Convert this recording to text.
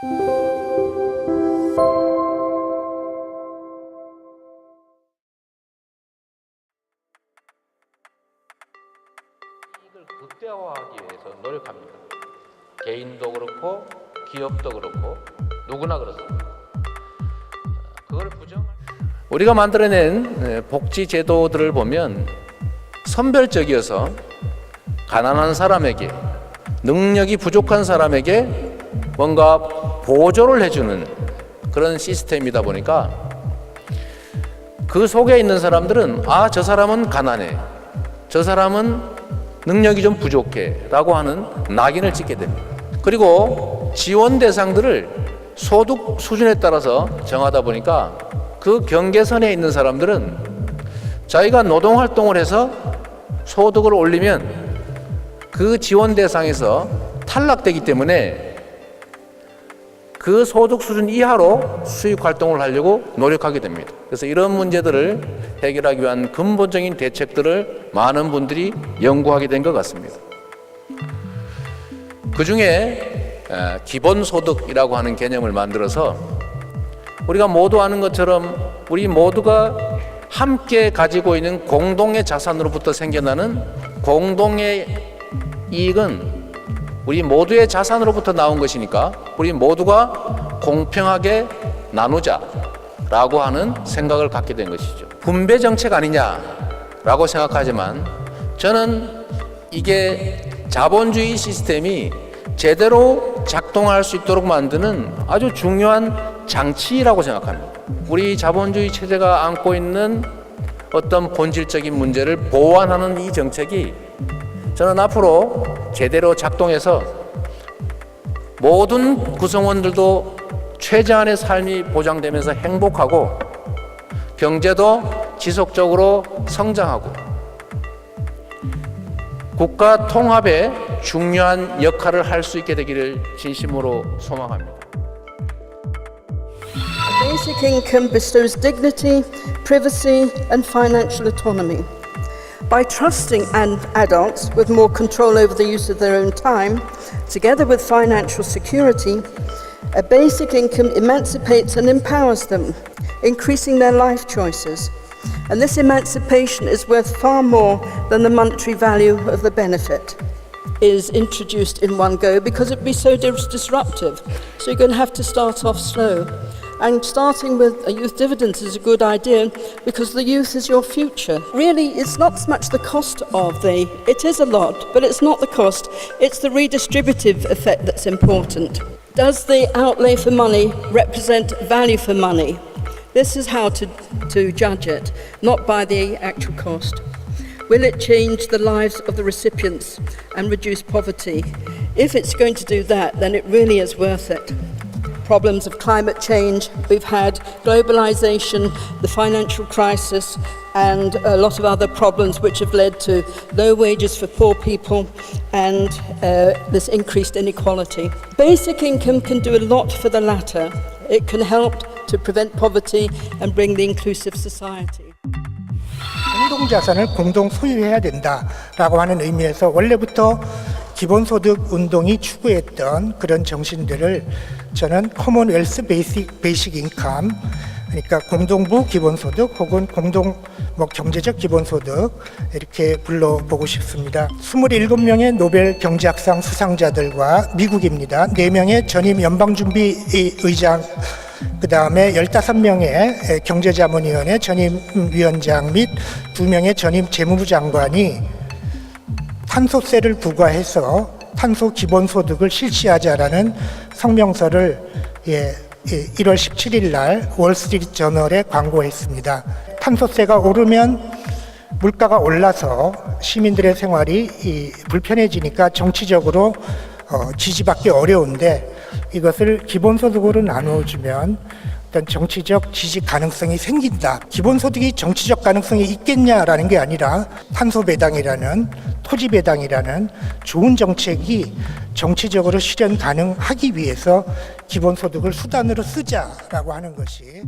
이걸 극대화하기 위해서 노력합니다. 개인도 그렇고 기업도 그렇고 누구나 그렇습니다. 그걸 부정 우리가 만들어낸 에, 복지 제도들을 보면 선별적이어서 가난한 사람에게 능력이 부족한 사람에게 뭔가 보조를 해주는 그런 시스템이다 보니까 그 속에 있는 사람들은 아 저 사람은 가난해 저 사람은 능력이 좀 부족해 라고 하는 낙인을 찍게 됩니다. 그리고 지원 대상들을 소득 수준에 따라서 정하다 보니까 그 경계선에 있는 사람들은 자기가 노동 활동을 해서 소득을 올리면 그 지원 대상에서 탈락되기 때문에 그 소득 수준 이하로 수익 활동을 하려고 노력하게 됩니다. 그래서 이런 문제들을 해결하기 위한 근본적인 대책들을 많은 분들이 연구하게 된 것 같습니다. 그 중에 기본소득이라고 하는 개념을 만들어서 우리가 모두 아는 것처럼 우리 모두가 함께 가지고 있는 공동의 자산으로부터 생겨나는 공동의 이익은 우리 모두의 자산으로부터 나온 것이니까 우리 모두가 공평하게 나누자라고 하는 생각을 갖게 된 것이죠. 분배 정책 아니냐라고 생각하지만 저는 이게 자본주의 시스템이 제대로 작동할 수 있도록 만드는 아주 중요한 장치라고 생각합니다. 우리 자본주의 체제가 안고 있는 어떤 본질적인 문제를 보완하는 이 정책이 저는 앞으로 제대로 작동해서 모든 구성원들도 최저한의 삶이 보장되면서 행복하고 경제도 지속적으로 성장하고 국가 통합에 중요한 역할을 할 수 있게 되기를 진심으로 소망합니다. Basic income bestows dignity, privacy, and financial autonomy. By trusting adults with more control over the use of their own time, together with financial security, a basic income emancipates and empowers them, increasing their life choices. And this emancipation is worth far more than the monetary value of the benefit is introduced in one go because it'd be so dis- disruptive. So you're going to have to start off slow. And starting with a youth dividend is a good idea because the youth is your future. Really, it's not so much the cost of the, it is a lot, but it's not the cost, it's the redistributive effect that's important. Does the outlay for money represent value for money? This is how to, to judge it, not by the actual cost. Will it change the lives of the recipients and reduce poverty? If it's going to do that, then it really is worth it Problems of climate change, we've had globalization, the financial crisis, and a lot of other problems which have led to low wages for poor people and uh, this increased inequality. Basic income can do a lot for the latter. It can help to prevent poverty and bring the inclusive society. 공동 자산을 공동 소유해야 된다라고 하는 의미에서 원래부터 기본소득 운동이 추구했던 그런 정신들을 저는 커먼웰스 베이식, 베이식 인컴 그러니까 공동부 기본소득 혹은 공동 뭐 경제적 기본소득 이렇게 불러보고 싶습니다. 27명의 노벨 경제학상 수상자들과 미국입니다. 4명의 전임 연방준비 의장 그 다음에 15명의 경제자문위원회 전임 위원장 및 2명의 전임 재무부 장관이 탄소세를 부과해서 탄소 기본소득을 실시하자라는 성명서를 예, 예, 1월 17일 날 월스트리트 저널에 광고했습니다. 탄소세가 오르면 물가가 올라서 시민들의 생활이 이, 불편해지니까 정치적으로 어, 지지받기 어려운데 이것을 기본소득으로 나누어주면 어떤 정치적 지지 가능성이 생긴다. 기본소득이 정치적 가능성이 있겠냐라는 게 아니라 탄소 배당이라는 토지 배당이라는 좋은 정책이 정치적으로 실현 가능하기 위해서 기본소득을 수단으로 쓰자라고 하는 것이